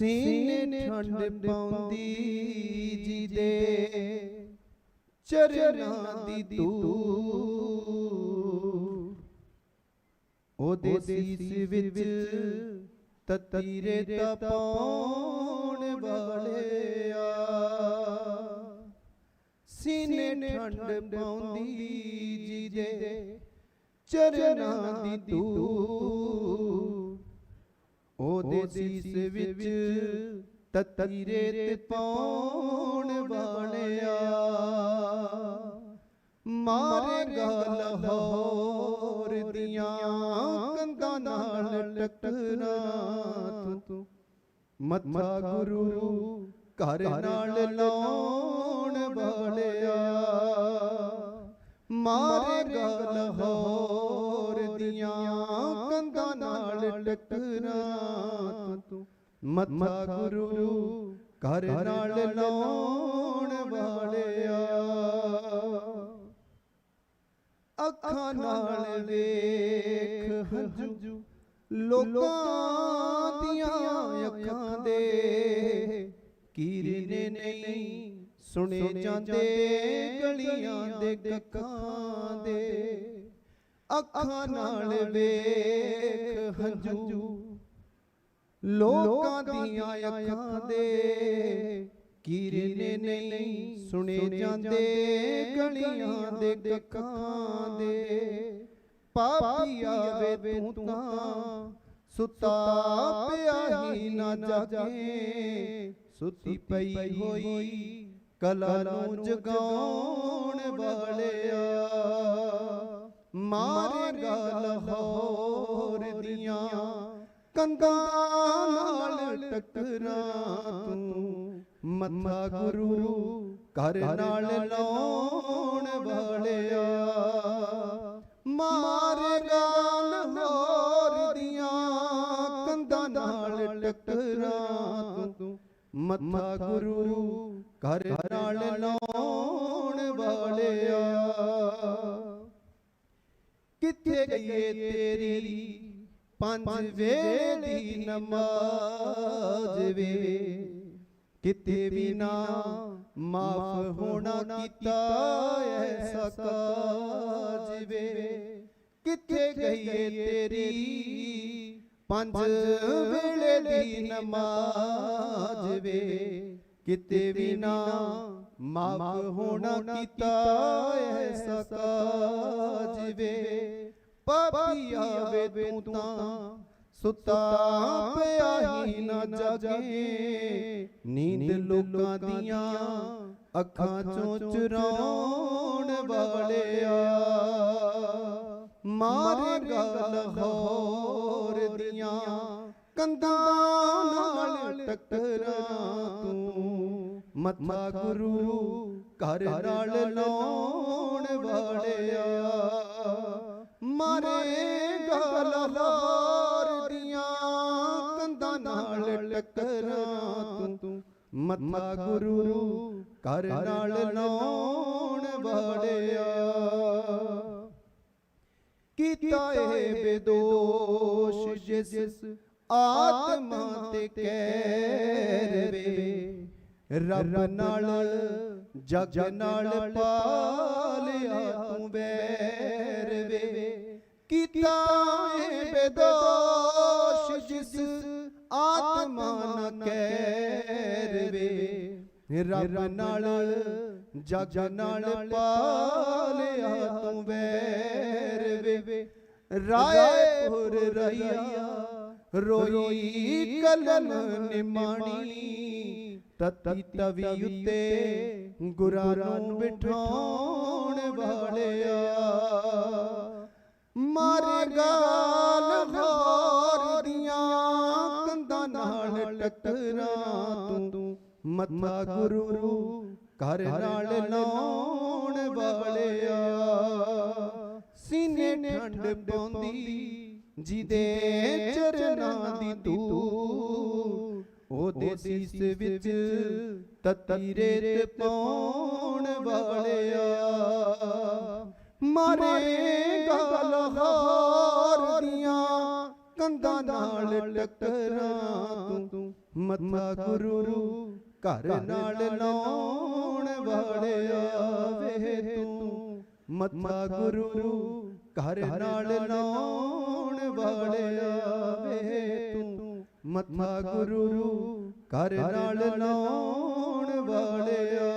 ਸੀਨੇ ਠੰਡ ਪਾਉਂਦੀ ਜੀ ਦੇ ਚਰਨਾਂ ਦੀ ਤੂੰ ਉਹਦੇ ਸੀਸ ਵਿੱਚ ਤਤੀਰੇ ਤਪਾਉਣ ਵਾਲਿਆ ਸੀਨੇ ਠੰਡ ਪਾਉਂਦੀ ਜੀ ਦੇ ਚਰਨਾਂ ਦੀ ਤੂੰ ਉਹਦੇ ਸੀਸ ਵਿੱਚ ਤਤੀਰੇ ਤੇ ਪਾਉਣ ਵਾਲਿਆ। ਮਾਰੇਗਾ ਲਾਹੌਰ ਦੀਆਂ ਕੰਧਾਂ ਨਾਲ ਟਕਰਾ ਤੂੰ। ਮੱਥਾ ਗੁਰੂ ਘਰ ਨਾਲ ਲਾਉਣ ਟਕਰਾ ਤੂੰ ਮੱਥਾ ਗੁਰੂ ਘਰ ਨਾਲ ਲਾਉਣ ਵਾਲਿਆ। ਅੱਖਾਂ ਨਾਲ ਵੇਖ ਹੰਝੂ, ਲੋਕਾਂ ਦੀਆਂ ਅੱਖਾਂ ਦੇ। ਕੀਰਨੇ ਨਹੀਂ ਸੁਣੇ ਜਾਂਦੇ, ਗਲੀਆਂ ਦੇ ਕੱਖਾਂ ਦੇ। ਅੱਖਾਂ ਨਾਲ ਵੇਖ ਹੰਝੂ। ਲੋਕਾਂ ਦੀਆਂ ਅੱਖਾਂ ਦੇ ਕੀਰਨੇ ਨਹੀਂ ਸੁਣੇ ਜਾਂਦੇ ਗਲੀਆਂ ਦੇ ਕੱਖਾਂ ਦੇ। ਪਾਪੀ ਆਵੇ ਤੂੰ ਤਾਂ ਸੁੱਤਾ ਪਿਆ ਹੀ ਨਾ ਜਾਗੇ। ਸੁੱਤੀ ਪਈ ਹੋਈ ਕਲਾ ਨੂੰ ਜਗਾਉਣ ਵਾਲਿਆ। ਮਾਰੇਗਾ ਲਾਹੌਰ ਦੀਆਂ ਕੰਧਾਂ ਨਾਲ ਟਕਰਾ ਤੂੰ। ਮੱਥਾ ਗੁਰੂ ਘਰ ਨਾਲ ਲਾਉਣ ਵਾਲਿਆ। ਮਾਰੇਗਾ ਲਾਹੌਰ ਦੀਆਂ ਕੰਧਾਂ ਨਾਲ ਟਕਰਾ ਤੂੰ। ਮੱਥਾ ਗੁਰੂ ਘਰ ਨਾਲ ਲਾਉਣ ਕਿੱਥੇ ਗਈਏ ਤੇਰੀ ਪੰਜ ਵੇਲੇ ਦੀ ਨਮਾਜ਼ ਵੇ। ਕਿਤੇ ਵੀ ਨਾ ਮਾਫ ਹੋਣਾ ਕੀਤਾ ਐਸਾ ਕਾਜ ਵੇ। ਕਿੱਥੇ ਗਈਏ ਤੇਰੀ ਪੰਜ ਵੇਲੇ ਦੀ ਨਮਾਜ਼ ਵੇ। ਕਿਤੇ ਵੀ ਨਾ ਮਾਫ ਹੋਣਾ ਕੀਤਾ ਐਸਾ ਕਾਜ ਵੇ। ਪਾਪੀ ਆਵੇ ਤੂੰ ਤਾਂ ਸੁੱਤਾ ਪਿਆ ਹੀ ਨਾ ਜਾਗੇ। ਨੀਂਦ ਲੋਕਾਂ ਦੀਆਂ ਅੱਖਾਂ ਚੋਂ ਚੁਰਾਉਣ ਵਾਲਿਆ। ਮਾਰੇਗਾ ਲਾਹੌਰ ਦੀਆਂ ਕੰਧਾਂ ਨਾਲ ਟਕਰਾ ਤੂੰ। ਮੱਥਾ ਗੁਰੂ ਘਰ ਨਾਲ ਲਾਉਣ ਮੱਥਾ ਗੁਰੂ ਘਰ ਨਾਲ ਲਾਉਣ ਵਾਲਿਆ। ਕੀਤਾ ਇਹ ਬੇਦੋਸ਼ ਜਿਸ ਆਤਮਾ ਤੇ ਕਹਿਰ ਵੇ ਰੱਬ ਨਾਲ ਜਗ ਨਾਲ ਪਾਲਿਆ ਰੱਬ ਨਾਲ ਜਗ ਨਾਲ ਪਾਲਿਆ ਤੂੰ ਵੈਰ ਵੇ। ਰਾਏਪੁਰ ਰਈਆ ਰੋਈ ਕਲਮ ਨਿਮਾਣੀ ਤਤੀ ਤਵੀ ਉੱਤੇ ਗੁਰਾਂ ਨੂੰ ਬਿਠਾਉਣ ਵਾਲਿਆ। ਮਾਰੇਗਾ ਲਾਹੌਰ ਦੀਆਂ ਕੰਧਾਂ ਨਾਲ ਟਕਰਾ। ਮੱਥਾ ਗੁਰੂ ਘਰ ਨਾਲ ਲਾਉਣ ਵਾਲਿਆ। ਸੀਨੇ ਠੰਡ ਪਾਉਂਦੀ ਜਿਹਦੇ ਚਰਨਾਂ ਦੀ ਤੂੰ ਉਹਦੇ ਸੀਸ ਵਿੱਚ ਤਤੀਰੇ ਤੇ ਪਾਉਣ ਵਾਲਿਆ। ਮਾਰੇਗਾ ਲਾਹੌਰ ਦੀਆਂ ਕੰਧਾਂ ਨਾਲ ਟਕਰਾ ਤੂੰ। ਮੱਥਾ ਗੁਰੂ ਘਰ ਨਾਲ ਲਾਉਣ ਵਾਲਿਆ ਵੇ ਤੂੰ। ਮੱਥਾ ਗੁਰੂ ਘਰ ਨਾਲ ਲਾਉਣ ਵਾਲਿਆ ਵੇ ਤੂੰ। ਮੱਥਾ ਗੁਰੂ ਘਰ ਨਾਲ ਲਾਉਣ ਵਾਲਿਆ।